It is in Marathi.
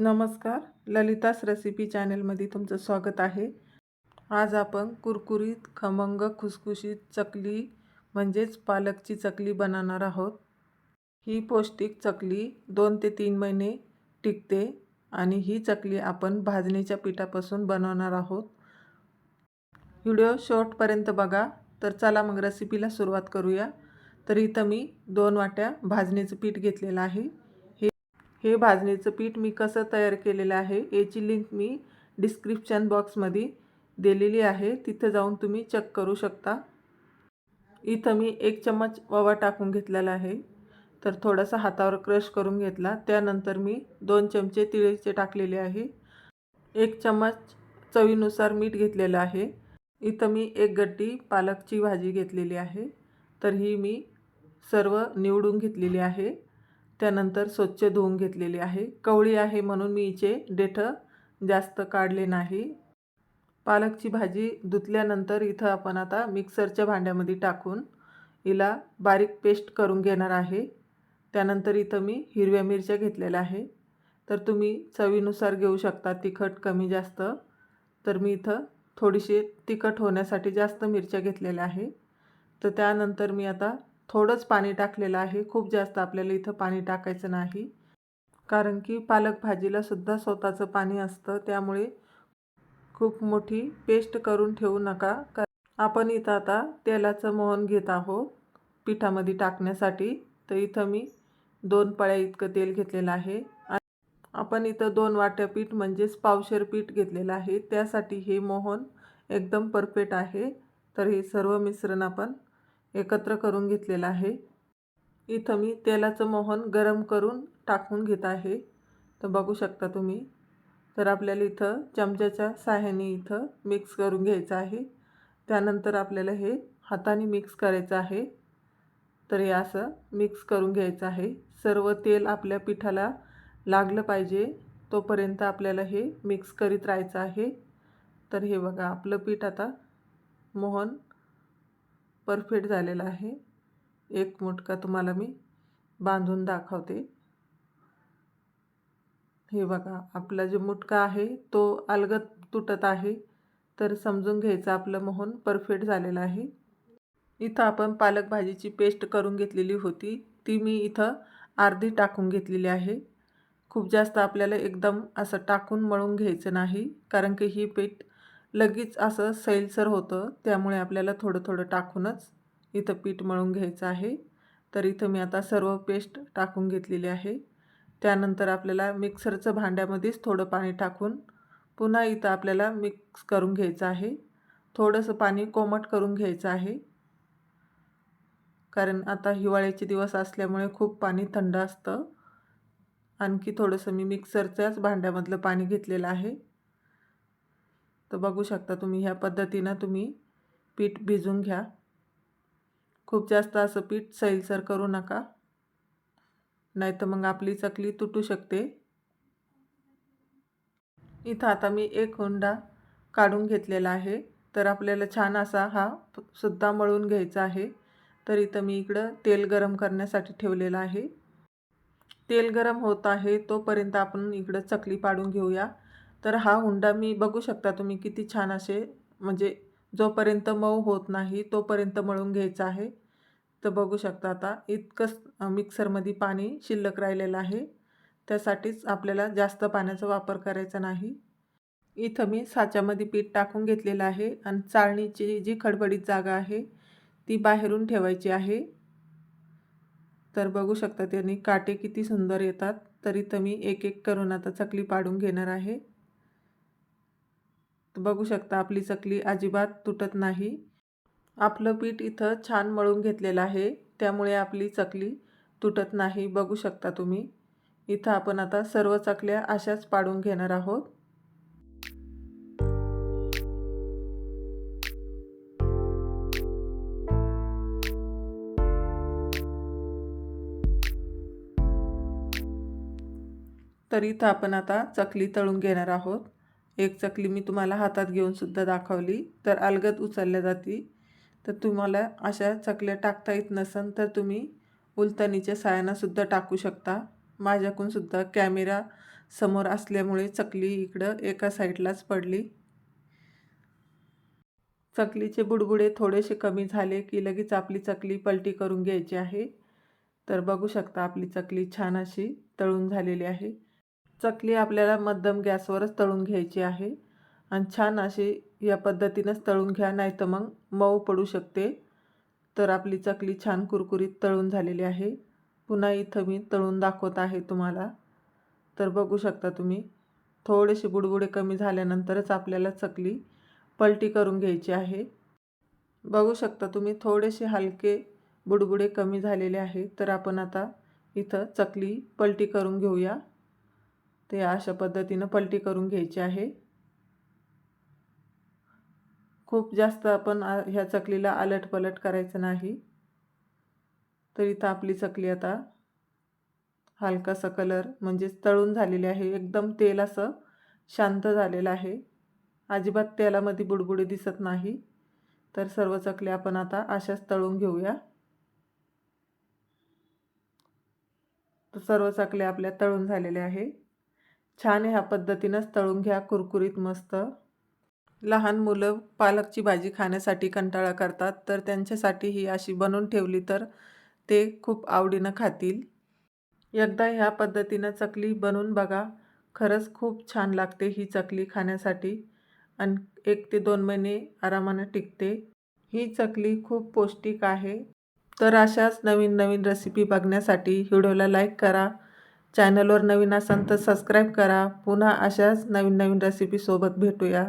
नमस्कार. ललितास रेसिपी चॅनेलमध्ये तुमचं स्वागत आहे. आज आपण कुरकुरीत खमंग खुसखुशीत चकली म्हणजेच पालकची चकली बनवणार आहोत. ही पौष्टिक चकली दोन ते तीन महिने टिकते आणि ही चकली आपण भाजणीच्या पिठापासून बनवणार आहोत. व्हिडिओ शॉर्टपर्यंत बघा. तर चला मग रेसिपीला सुरुवात करूया. तर इथं मी दोन वाट्या भाजणीचं पीठ घेतलेलं आहे. हे भाजणीचं पीठ मी कसं तयार केलेलं आहे याची लिंक मी डिस्क्रिप्शन बॉक्समध्ये दिलेली आहे. तिथं जाऊन तुम्ही चेक करू शकता. इथं मी एक चम्मच ओवा टाकून घेतलेला आहे. तर थोडासा हातावर क्रश करून घेतला. त्यानंतर मी दोन चमचे तिळीचे टाकलेले आहे. एक चम्मच चवीनुसार मीठ घेतलेलं आहे. इथं मी एक गड्डी पालकची भाजी घेतलेली आहे. तर ही मी सर्व निवडून घेतलेली आहे. त्यानंतर स्वच्छ धुवून घेतलेली आहे. कवळी आहे म्हणून मी हिचे डेठं जास्त काढले नाही. पालकची भाजी धुतल्यानंतर इथं आपण आता मिक्सरच्या भांड्यामध्ये टाकून हिला बारीक पेस्ट करून घेणार आहे. त्यानंतर इथं मी हिरव्या मिरच्या घेतलेल्या आहे. तर तुम्ही चवीनुसार घेऊ शकता तिखट कमी जास्त. तर मी इथं थोडीशी तिखट होण्यासाठी जास्त मिरच्या घेतलेल्या आहे. तर त्यानंतर मी आता थोडंच पाणी टाकलेलं आहे. खूप जास्त आपल्याला इथं पाणी टाकायचं नाही. कारण की पालक भाजीला सुद्धा स्वतःचं पाणी असतं. त्यामुळे खूप मोठी पेस्ट करून ठेवू नका. आपण इथं आता तेलाचं मोहन घेत आहोत पिठामध्ये टाकण्यासाठी. तर इथं मी दोन पळ्या इतकं तेल घेतलेलं आहे. आपण इथं दोन वाट्या पीठ म्हणजेच पावशेर पीठ घेतलेलं आहे. त्यासाठी हे मोहन एकदम परफेक्ट आहे. तर हे सर्व मिश्रण आपण एकत्र करून घेतलेलं आहे. इथं मी तेलाचं मोहन गरम करून टाकून घेत आहे. तर बघू शकता तुम्ही. तर आपल्याला इथं चमच्याच्या साह्याने इथं मिक्स करून घ्यायचं आहे. त्यानंतर आपल्याला हे हाताने मिक्स करायचं आहे. तर हे असं मिक्स करून घ्यायचं आहे. सर्व तेल आपल्या पिठाला लागलं पाहिजे तोपर्यंत आपल्याला हे मिक्स करीत राहायचं आहे. तर हे बघा आपलं पीठ आता मोहन परफेक्ट झालेला आहे. एक मुटका तुम्हाला मी बांधून दाखवते. हे बघा आपला जो मुटका आहे तो अलगत तुटत आहे. तर समजून घ्यायचं आपलं मोहन परफेक्ट झालेलं आहे. इथं आपण पालक भाजीची पेस्ट करून घेतलेली होती. ती मी इथं अर्धी टाकून घेतलेली आहे. खूप जास्त आपल्याला एकदम असं टाकून मळून घ्यायचं नाही कारण की ही पीठ लगेच असं सैलसर होतं. त्यामुळे आपल्याला थोडं थोडं टाकूनच इथं पीठ मळून घ्यायचं आहे. तर इथं मी आता सर्व पेस्ट टाकून घेतलेली आहे. त्यानंतर आपल्याला मिक्सरचं भांड्यामध्येच थोडं पाणी टाकून पुन्हा इथं आपल्याला मिक्स करून घ्यायचं आहे. थोडंसं पाणी कोमट करून घ्यायचं आहे. कारण आता हिवाळ्याचे दिवस असल्यामुळे खूप पाणी थंड असतं. आणखी थोडंसं मी मिक्सरच्याच भांड्यामधलं पाणी घेतलेलं आहे. तर बघू शकता तुम्ही ह्या पद्धतीनं तुम्ही पीठ भिजून घ्या. खूप जास्त असं पीठ सैलसर करू नका. नाही तर मग आपली चकली तुटू शकते. इथं आता मी एक हुंडा काढून घेतलेला आहे. तर आपल्याला छान असा हा सुद्धा मळून घ्यायचा आहे. तर इथं मी इकडं तेल गरम करण्यासाठी ठेवलेलं आहे. तेल गरम होत आहे तोपर्यंत आपण इकडं चकली पाडून घेऊया. तर हा हुंडा मी बघू शकता तुम्ही किती छान असे म्हणजे जोपर्यंत मऊ होत नाही तोपर्यंत मळून घ्यायचं आहे. तर बघू शकता आता इतकंच मिक्सरमध्ये पाणी शिल्लक राहिलेलं आहे. त्यासाठीच आपल्याला जास्त पाण्याचा वापर करायचा नाही. इथं मी साच्यामध्ये पीठ टाकून घेतलेलं आहे आणि चाळणीची जी खडबडीत जागा आहे ती बाहेरून ठेवायची आहे. तर बघू शकता त्यांनी काटे किती सुंदर येतात. तर इथं मी एक एक करून आता चकली पाडून घेणार आहे. बघू शकता आपली चकली अजिबात तुटत नाही. आपलं पीठ इथं छान मळून घेतलेलं आहे त्यामुळे आपली चकली तुटत नाही बघू शकता तुम्ही. इथं आपण आता सर्व चकल्या अशाच पाडून घेणार आहोत. तर इथं आपण आता चकली तळून घेणार आहोत. एक चकली मी तुम्हाला हातात घेऊन सुद्धा दाखवली. तर अलगद उचलल्या जाती. तर तुम्हाला अशा चकल्या टाकता येत नसन तर तुम्ही उलतणीच्या सायानासुद्धा टाकू शकता. माझ्याकडून सुद्धा कॅमेरा समोर असल्यामुळे चकली इकडं एका साईडलाच पडली. चकलीचे बुडबुडे थोडेसे कमी झाले की लगेच आपली चकली पलटी करून घ्यायची आहे. तर बघू शकता आपली चकली छान अशी तळून झालेली आहे. चकली आपल्याला मध्यम गॅसवरच तळून घ्यायची आहे. आणि छान अशी या पद्धतीनंच तळून घ्या नाही तर मग मऊ पडू शकते. तर आपली चकली छान कुरकुरीत तळून झालेली आहे. पुन्हा इथं मी तळून दाखवत आहे तुम्हाला. तर बघू शकता तुम्ही थोडेसे बुडबुडे कमी झाल्यानंतरच आपल्याला चकली पलटी करून घ्यायची आहे. बघू शकता तुम्ही थोडेसे हलके बुडबुडे कमी झालेले आहे. तर आपण आता इथं चकली पलटी करून घेऊया. ते अशा पद्धतीनं पलटी करून घ्यायची आहे. खूप जास्त आपण ह्या चकलीला अलट पलट करायचं नाही. तर इथं आपली चकली आता हलकासा कलर म्हणजेच तळून झालेली आहे. एकदम तेल असं शांत झालेलं आहे. अजिबात तेलामध्ये बुडबुडी दिसत नाही. तर सर्व चकल्या आपण आता अशाच तळून घेऊया. तर सर्व चकल्या आपल्या तळून झालेल्या आहे. छान ह्या पद्धतीनंच तळून घ्या कुरकुरीत मस्त. लहान मुलं पालकची भाजी खाण्यासाठी कंटाळा करतात तर त्यांच्यासाठी ही अशी बनवून ठेवली तर ते खूप आवडीनं खातील. एकदा ह्या पद्धतीनं चकली बनवून बघा खरंच खूप छान लागते ही चकली खाण्यासाठी आणि एक ते दोन महिने आरामानं टिकते. ही चकली खूप पौष्टिक आहे. तर अशाच नवीन नवीन रेसिपी बघण्यासाठी व्हिडिओला लाईक करा. चॅनलवर नवीन असाल तर सबस्क्राईब करा. पुन्हा अशाच नवीन नवीन रेसिपीसोबत भेटूया.